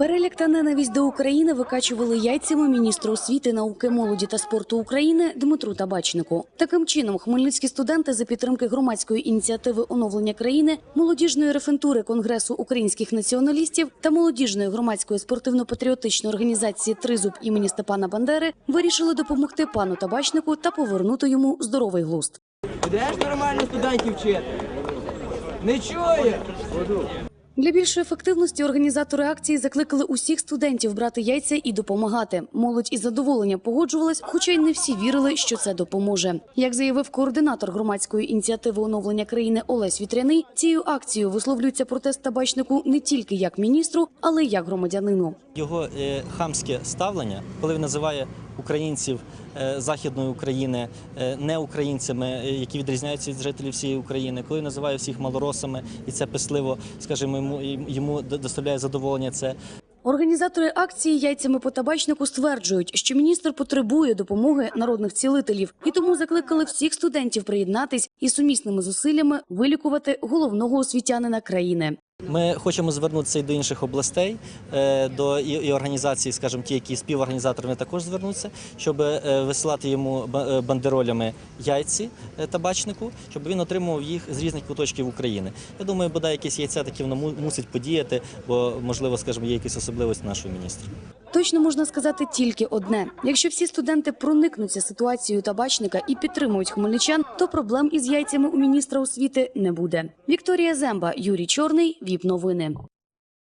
Переляк та ненависть до України викачували яйцями міністру освіти, науки, молоді та спорту України Дмитру Табачнику. Таким чином, хмельницькі студенти за підтримки громадської ініціативи оновлення країни, молодіжної рефентури Конгресу українських націоналістів та молодіжної громадської спортивно-патріотичної організації Тризуб імені Степана Бандери вирішили допомогти пану Табачнику та повернути йому здоровий глузд. Будеш нормально студентів вчити? Не чує? Для більшої ефективності організатори акції закликали усіх студентів брати яйця і допомагати. Молодь із задоволенням погоджувалась, хоча й не всі вірили, що це допоможе. Як заявив координатор громадської ініціативи оновлення країни Олесь Вітряний, цією акцією висловлюється протест табачнику не тільки як міністру, але й як громадянину. Його е, хамське ставлення, коли він називає українців е, західної України е, не українцями, е, які відрізняються від жителів всієї України, коли називає всіх малоросами, і це писливо, скажімо, йому йому доставляє задоволення. Це Організатори акції яйцями по табачнику стверджують, що міністр потребує допомоги народних цілителів, і тому закликали всіх студентів приєднатись і сумісними зусиллями вилікувати головного освітянина країни. Ми хочемо звернутися і до інших областей, е, до і, організацій, скажімо, ті, які співорганізаторами також звернуться, щоб е, висилати йому е, бандеролями яйці табачнику, щоб він отримував їх з різних куточків України. Я думаю, бодай якісь яйця такі воно му- мусить подіяти, бо можливо, скажімо, є якісь особливості нашого міністра. Точно можна сказати тільки одне: якщо всі студенти проникнуться ситуацією табачника і підтримують хмельничан, то проблем із яйцями у міністра освіти не буде. Вікторія Земба, Юрій Чорний, ВІП новини.